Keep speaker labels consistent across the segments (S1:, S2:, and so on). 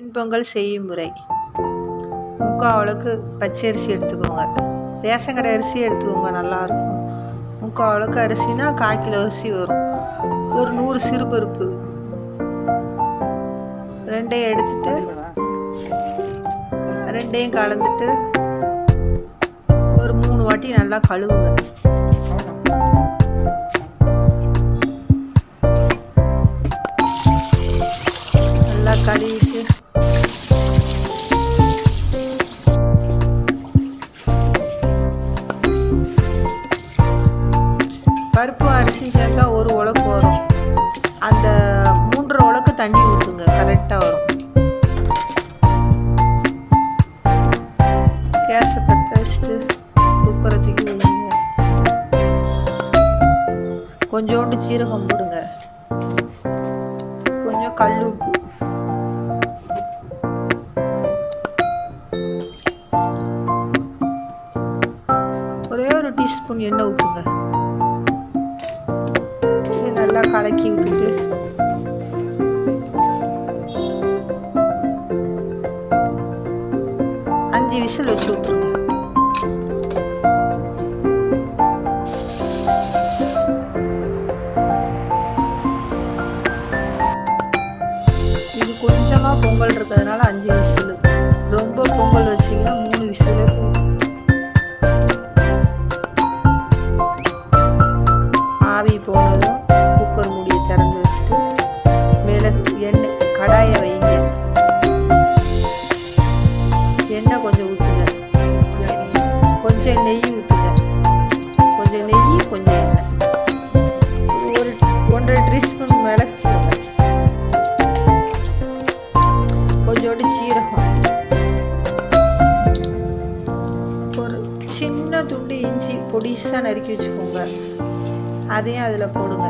S1: வெண்பொங்கல் செய்யும் முறை. முக்கால் அளவுக்கு பச்சரிசி எடுத்துக்கோங்க. ரேஷன் கடை அரிசி எடுத்துக்கோங்க நல்லாயிருக்கும் முக்கால் அளவுக்கு அரிசினா கால் கிலோ அரிசி வரும். ஒரு நூறு சிறுபருப்பு. ரெண்டையும் எடுத்துட்டு ரெண்டையும் கலந்துட்டு ஒரு மூணு வாட்டி நல்லா கழுவுங்க. பருப்பு அரிசி சேர்த்தா ஒரு உலக்கு வரும். அந்த மூன்றரை உலக்கு தண்ணி ஊற்றுங்க கரெக்டாக வரும். கேஸை பற்ற வச்சுட்டு குக்கரத்துக்கு வைங்க கொஞ்சோண்டு சீரகம் போடுங்க. கொஞ்சம் கல் உப்பு. ஒரே ஒரு டீஸ்பூன் எண்ணெய் ஊற்றுங்க நல்லா கலக்கி விட்டுட்டு அஞ்சு விசில் வச்சு விட்ருங்க இது கொஞ்சமாக பொங்கல் இருக்கிறதுனால அஞ்சு விசில். ரொம்ப பொங்கல் வச்சிங்கன்னா மூணு விசிலே போதும். எண்ணெய் கொஞ்சம் ஊற்றுங்க கொஞ்சம் நெய் ஊற்றுங்க கொஞ்சம் நெய் கொஞ்சம் எண்ணெய். ஒரு ஒன்றரை டீஸ்பூன் மிளகு. கொஞ்சோண்டு சீரகம். ஒரு சின்ன துண்டு இஞ்சி பொடிசாக நறுக்கி வச்சுக்கோங்க. அதையும் அதில் போடுங்க.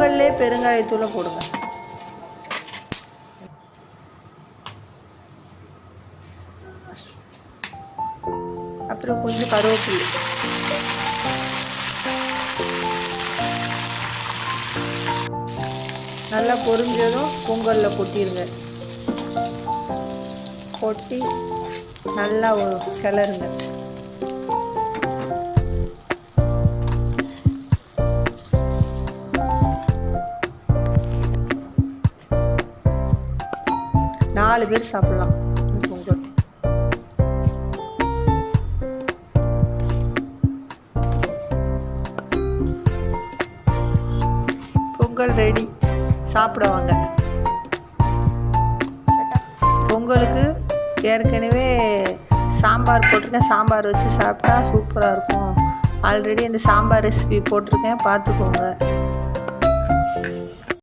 S1: பொங்கல்லே பெருங்காயத்தூளை போடுங்க. அப்புறம் கொஞ்சம் கருவேப்பிலை. நல்லா பொரிஞ்சதும் பொங்கலில் கொட்டிடுங்க கொட்டி நல்லா ஒரு கிளறுங்க. நாலு பேர் சாப்பிடலாம். பொங்கல் பொங்கல் ரெடி சாப்பிடுவாங்க பொங்கலுக்கு ஏற்கனவே சாம்பார் போட்டிருக்கேன். சாம்பார் வச்சு சாப்பிட்டா சூப்பராக இருக்கும். ஆல்ரெடி அந்த சாம்பார் ரெசிபி போட்டிருக்கேன். பார்த்துக்கோங்க.